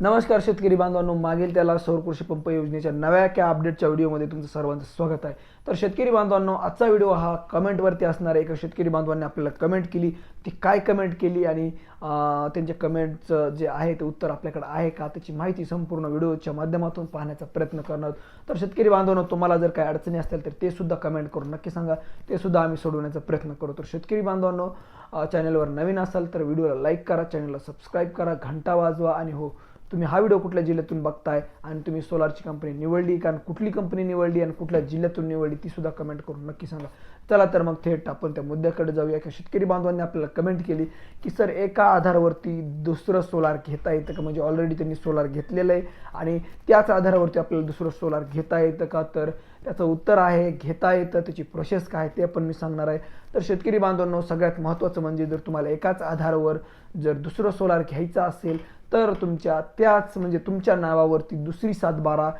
नमस्कार शेतकरी बांधवांनो मागील त्याला सौर कृषी पंप योजनेच्या नव्या क्या अपडेटच्या व्हिडिओमध्ये तुमचं सर्वांचं स्वागत आहे. तर शेतकरी बांधवांनो आजचा व्हिडिओ हा कमेंटवरती असणार आहे. एका शेतकरी बांधवांनी आपल्याला कमेंट केली. ती काय कमेंट केली आणि त्यांच्या कमेंटचं जे आहे ते उत्तर आपल्याकडे आहे का? त्याची माहिती संपूर्ण व्हिडिओच्या माध्यमातून पाहण्याचा प्रयत्न करणार तर शेतकरी बांधवांनो तुम्हाला जर काही अडचणी असतील तर ते सुद्धा कमेंट करून नक्की सांगा. ते सुद्धा आम्ही सोडवण्याचा प्रयत्न करू तर शेतकरी बांधवांनो चॅनलवर नवीन असाल तर व्हिडिओला लाईक करा चॅनलला सबस्क्राईब करा घंटा वाजवा आणि हो तुम्ही हा व्हिडिओ कुठल्या जिल्ह्यातून बघताय आणि तुम्ही सोलारची कंपनी निवडली कारण कुठली कंपनी निवडली आणि कुठल्या जिल्ह्यातून निवडली ती सुद्धा कमेंट करून नक्की सांगा. चला तर मग थेट आपण त्या मुद्द्याकडे जाऊया. की शेतकरी बांधवांनी आपल्याला कमेंट केली की सर एका आधारावरती दुसरं सोलार घेता येतं का? म्हणजे ऑलरेडी त्यांनी सोलार घेतलेलं आहे आणि त्याच आधारावरती आपल्याला दुसरं सोलार घेता येतं का? तर त्याचं उत्तर आहे घेता येतं त्याची प्रोसेस काय ते पण मी सांगणार आहे. तर शेतकरी बांधवांनो सगळ्यात महत्त्वाचं म्हणजे जर तुम्हाला एकाच आधारावर जर दुसरं सोलार घ्यायचं असेल तर तुमच्या त्याच म्हणजे तुमच्या नावावरती दुसरी सातबारा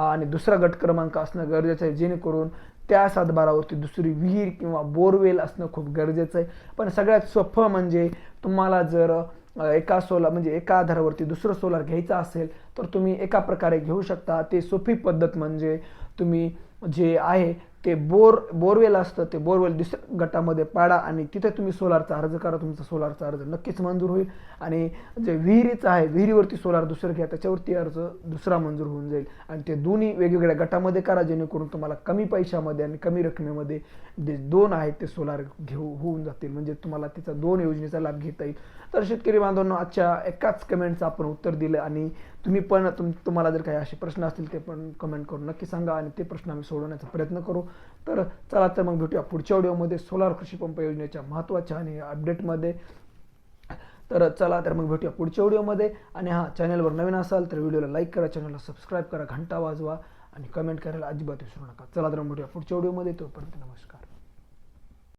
आणि दुसरा गट क्रमांक असणं गरजेचं आहे. जेणेकरून त्या सातबारावरती दुसरी विहीर किंवा बोरवेल असणं खूप गरजेचं आहे. पण सगळ्यात सोपं म्हणजे तुम्हाला जर एका सोलार म्हणजे एका आधारावरती दुसरं सोलार घ्यायचं असेल तर तुम्ही एका प्रकारे घेऊ शकता. ते सोपी पद्धत म्हणजे तुम्ही जे आहे ते बोर बोरवेल असतं ते बोरवेल दुसऱ्या गटामध्ये पाडा आणि तिथे तुम्ही सोलारचा अर्ज करा. तुमचा सोलारचा अर्ज नक्कीच मंजूर होईल. आणि जे विहिरीचं आहे विहिरीवरती सोलार दुसरं घ्या त्याच्यावरती अर्ज दुसरा मंजूर होऊन जाईल. आणि ते दोन्ही वेगवेगळ्या गटामध्ये करा जेणेकरून तुम्हाला कमी पैशामध्ये आणि कमी रकमेमध्ये जे दोन आहेत ते सोलार घेऊ होऊन जातील. म्हणजे तुम्हाला त्याचा दोन योजनेचा लाभ घेता येईल. तर शेतकरी बांधवांना आजच्या एकाच कमेंटचं आपण उत्तर दिलं आणि तुम्ही पण तुम तुम्हाला जर काही असे प्रश्न असतील ते पण कमेंट करून नक्की सांगा आणि ते प्रश्न आम्ही सोडवण्याचा प्रयत्न करू. तर चला तर मग भेटूया पुढच्या व्हिडिओमध्ये. सोलार कृषी पंप योजनेच्या महत्त्वाच्या आणि अपडेटमध्ये तर चला तर मग भेटूया पुढच्या व्हिडिओमध्ये. आणि हां चॅनलवर नवीन असाल तर व्हिडिओला लाईक करा चॅनलला सबस्क्राईब करा घंटा वाजवा आणि कमेंट करायला अजिबात विसरू नका. चला तर मग भेटूया पुढच्या व्हिडिओमध्ये. तोपर्यंत नमस्कार.